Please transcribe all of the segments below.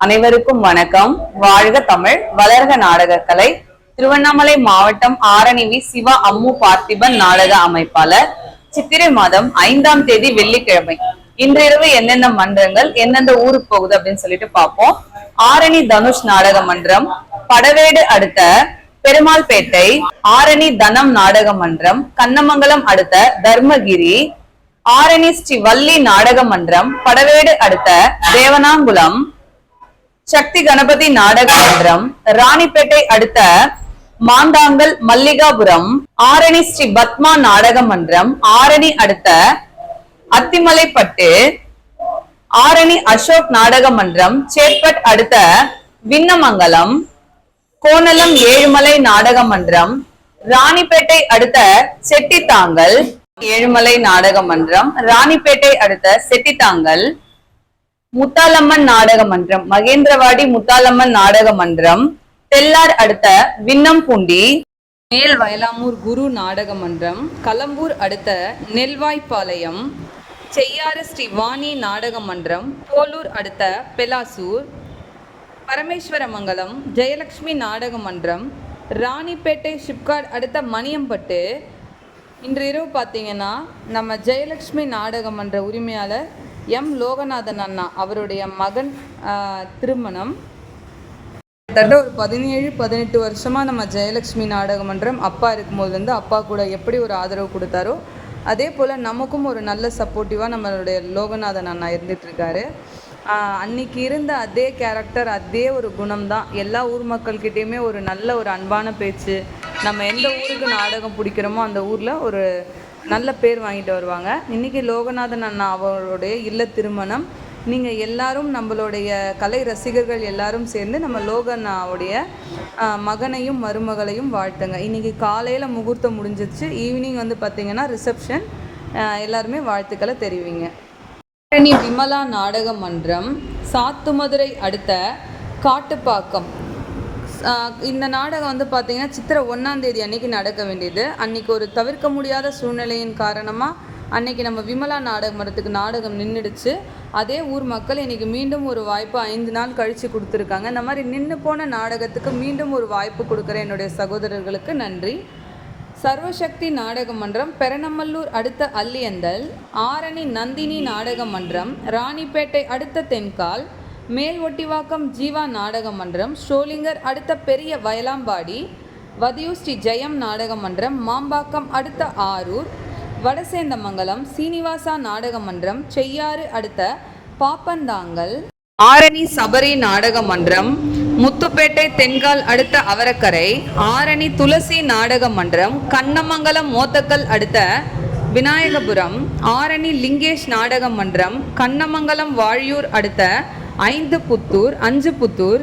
அனைவருக்கும் வணக்கம். வாழ்க தமிழ் வளர்க நாடகக்கலை. திருவண்ணாமலை மாவட்டம் ஆரணிவி சிவா அம்மு பார்த்திபன் நாடக அமைப்பாளர். சித்திரை மாதம் ஐந்தாம் தேதி வெள்ளிக்கிழமை. இன்றிரவு என்னென்ன மன்றங்கள் எந்தெந்த ஊருக்கு போகுது அப்படின்னு சொல்லிட்டு பார்ப்போம். ஆரணி தனுஷ் நாடக மன்றம் படவேடு அடுத்த பெருமாள்பேட்டை ஆரணி தனம் நாடக மன்றம் கண்ணமங்கலம் அடுத்த தர்மகிரி ஆரணி ஸ்ரீ வள்ளி நாடக மன்றம் படவேடு அடுத்த தேவனாங்குளம் சக்தி கணபதி நாடக மன்றம் ராணிப்பேட்டை அடுத்த மாந்தாங்கல் மல்லிகாபுரம். ஆரணி ஸ்ரீ பத்மா நாடக மன்றம் ஆரணி அடுத்த அத்திமலைப்பட்டு. ஆரணி அசோக் நாடக மன்றம் சேட்பட் அடுத்த விண்ணமங்கலம். கோணலம் ஏழுமலை நாடக மன்றம் ராணிப்பேட்டை அடுத்த செட்டித்தாங்கல். ஏழுமலை நாடக மன்றம் ராணிப்பேட்டை அடுத்த செட்டித்தாங்கல். முத்தாலம்மன் நாடக மன்றம் மகேந்திரவாடி முத்தாலம்மன் நாடக மன்றம் தெல்லார் அடுத்த விண்ணம்பூண்டி மேல் வயலாமூர் குரு நாடக மன்றம் கலம்பூர் அடுத்த நெல்வாய்ப்பாளையம் செய்யாறு ஸ்ரீ வாணி நாடக மன்றம் போலூர் அடுத்த பெலாசூர் பரமேஸ்வரமங்கலம் ஜெயலக்ஷ்மி நாடக மன்றம் ராணிப்பேட்டை ஷிப்காட் அடுத்த மணியம்பட்டு. இன்று இரவு பார்த்தீங்கன்னா நம்ம ஜெயலக்ஷ்மி நாடக மன்ற உரிமையாளர் எம் லோகநாதன் அண்ணா அவருடைய மகன் திருமணம். கிட்டத்தட்ட ஒரு பதினேழு பதினெட்டு வருஷமாக நம்ம ஜெயலக்ஷ்மி நாடக மன்றம் அப்பா இருக்கும்போதுலேருந்து அப்பா கூட எப்படி ஒரு ஆதரவு கொடுத்தாரோ அதே போல் நமக்கும் ஒரு நல்ல சப்போர்ட்டிவாக நம்மளுடைய லோகநாதன் அண்ணா இருந்துகிட்ருக்காரு அன்னைக்கு இருந்த அதே கேரக்டர் அதே ஒரு குணம் தான் எல்லா ஊர் மக்கள்கிட்டேயுமே ஒரு நல்ல ஒரு அன்பான பேச்சு நம்ம எந்த ஊருக்கு நாடகம் பிடிக்கிறோமோ அந்த ஊரில் ஒரு நல்ல பேர் வாங்கிட்டு வருவாங்க. இன்னைக்கு லோகநாதன் அண்ணா அவருடைய இல்ல திருமணம். நீங்கள் எல்லாரும் நம்மளுடைய கலை ரசிகர்கள் எல்லாரும் சேர்ந்து நம்ம லோகண்ணாவுடைய மகனையும் மருமகளையும் வாழ்த்துங்க. இன்னைக்கு காலையில் முகூர்த்தம் முடிஞ்சிச்சு ஈவினிங் வந்து பார்த்தீங்கன்னா ரிசப்ஷன். எல்லாருமே வாழ்த்துக்களை தெரிவிங்க. விமலா நாடக மன்றம் சாத்துமதுரை அடுத்த காட்டுப்பாக்கம். இந்த நாடகம் வந்து பார்த்தீங்கன்னா சித்திரை ஒன்றாம் தேதி அன்னைக்கு நடக்க வேண்டியது. அன்னைக்கு ஒரு தவிர்க்க முடியாத சூழ்நிலையின் காரணமாக அன்னைக்கு நம்ம விமலா நாடகமரத்துக்கு நாடகம் நின்றுடுச்சு அதே ஊர் மக்கள் இன்னைக்கு மீண்டும் ஒரு வாய்ப்பு ஐந்து நாள் கழித்து கொடுத்துருக்காங்க. இந்த மாதிரி நின்று போன நாடகத்துக்கு மீண்டும் ஒரு வாய்ப்பு கொடுக்குற என்னுடைய சகோதரர்களுக்கு நன்றி. சர்வசக்தி நாடக மன்றம் பெரணமல்லூர் அடுத்த அல்லியந்தல் ஆரணி நந்தினி நாடக மன்றம் ராணிப்பேட்டை அடுத்த தென்கால் மேல் ஒட்டிவாக்கம் ஜீவா நாடக மன்றம் ஷோலிங்கர் அடுத்த பெரிய வயலாம்பாடி வதியூர் ஸ்ரீ ஜெயம் நாடக மன்றம் மாம்பாக்கம் அடுத்த ஆரூர் வடசேந்தமங்கலம் சீனிவாசா நாடக மன்றம் செய்யாறு அடுத்த பாப்பந்தாங்கல் ஆரணி சபரி நாடக மன்றம் முத்துப்பேட்டை தென்கால் அடுத்த அவரக்கரை ஆரணி துளசி நாடக மன்றம் கண்ணமங்கலம் மோத்தக்கல் அடுத்த விநாயகபுரம் ஆரணி லிங்கேஷ் நாடக மன்றம் கண்ணமங்கலம் வாழியூர் அடுத்த ஐந்து புத்தூர் அஞ்சு புத்தூர்.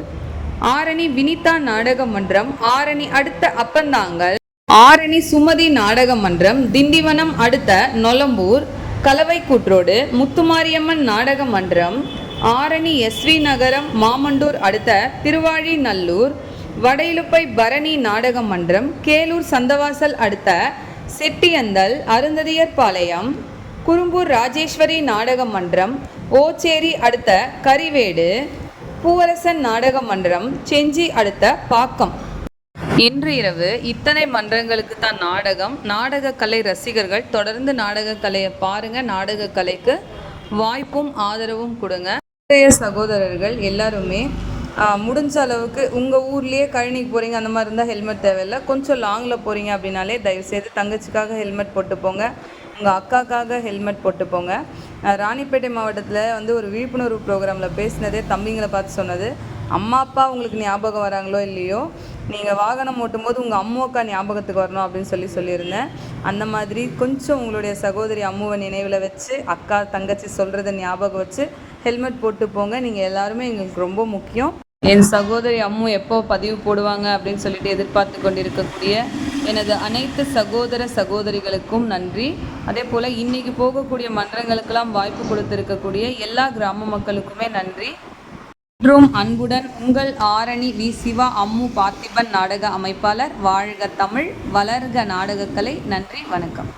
ஆரணி வினிதா நாடக மன்றம் ஆரணி அடுத்த அப்பந்தாங்கல். ஆரணி சுமதி நாடக மன்றம் திண்டிவனம் அடுத்த நொலம்பூர். கலவை கூற்றோடு முத்துமாரியம்மன் நாடக மன்றம். ஆரணி எஸ்வி நகரம் மாமண்டூர் அடுத்த திருவாழி நல்லூர் வடையிலுப்பை பரணி நாடக மன்றம் கேலூர் சந்தவாசல் அடுத்த செட்டியந்தல் அருந்ததியர் பாளையம். குறும்பூர் ராஜேஸ்வரி நாடக மன்றம் ஓச்சேரி அடுத்த கரிவேடு பூவரசன் நாடக மன்றம் செஞ்சி அடுத்த பாக்கம். இன்று இரவு இத்தனை மன்றங்களுக்கு தான் நாடகம். நாடகக்கலை ரசிகர்கள் தொடர்ந்து நாடகக்கலையை பாருங்க. நாடகக்கலைக்கு வாய்ப்பும் ஆதரவும் கொடுங்க. இன்றைய சகோதரர்கள் எல்லாருமே முடிஞ்ச அளவுக்கு உங்கள் ஊர்லேயே கழனிக்கு போகிறீங்க அந்த மாதிரி இருந்தால் ஹெல்மெட் தேவையில்லை. கொஞ்சம் லாங்கில் போகிறீங்க அப்படின்னாலே தயவுசெய்து தங்கச்சிக்காக ஹெல்மெட் போட்டு போங்க உங்கள் அக்காக்காக ஹெல்மெட் போட்டு போங்க ராணிப்பேட்டை மாவட்டத்தில் வந்து ஒரு விழிப்புணர்வு ப்ரோக்ராமில் பேசினதே தம்பிங்களை பார்த்து சொன்னது. அம்மா அப்பா உங்களுக்கு ஞாபகம் வராங்களோ இல்லையோ? நீங்கள் வாகனம் ஓட்டும் போது உங்கள் அம்மு அக்கா ஞாபகத்துக்கு வரணும் அப்படின்னு சொல்லி சொல்லியிருந்தேன். அந்த மாதிரி கொஞ்சம் உங்களுடைய சகோதரி அம்முவை நினைவில் வச்சு அக்கா தங்கச்சி சொல்கிறத ஞாபகம் வச்சு ஹெல்மெட் போட்டு போங்க. நீங்கள் எல்லாருமே எங்களுக்கு ரொம்ப முக்கியம். என் சகோதரி அம்மு எப்போ பதிவு போடுவாங்க அப்படின்னு சொல்லிட்டு எதிர்பார்த்து கொண்டிருக்கக்கூடிய எனது அனைத்து சகோதர சகோதரிகளுக்கும் நன்றி. அதே போல் இன்னைக்கு போகக்கூடிய மன்றங்களுக்கெல்லாம் வாய்ப்பு கொடுத்திருக்கக்கூடிய எல்லா கிராம மக்களுக்குமே நன்றி. மற்றும் அன்புடன் உங்கள் ஆரணி வி. சிவா அம்மு பார்த்திபன் நாடக அமைப்பாளர் வாழ்க தமிழ் வளர்க நாடகக்கலை. நன்றி வணக்கம்.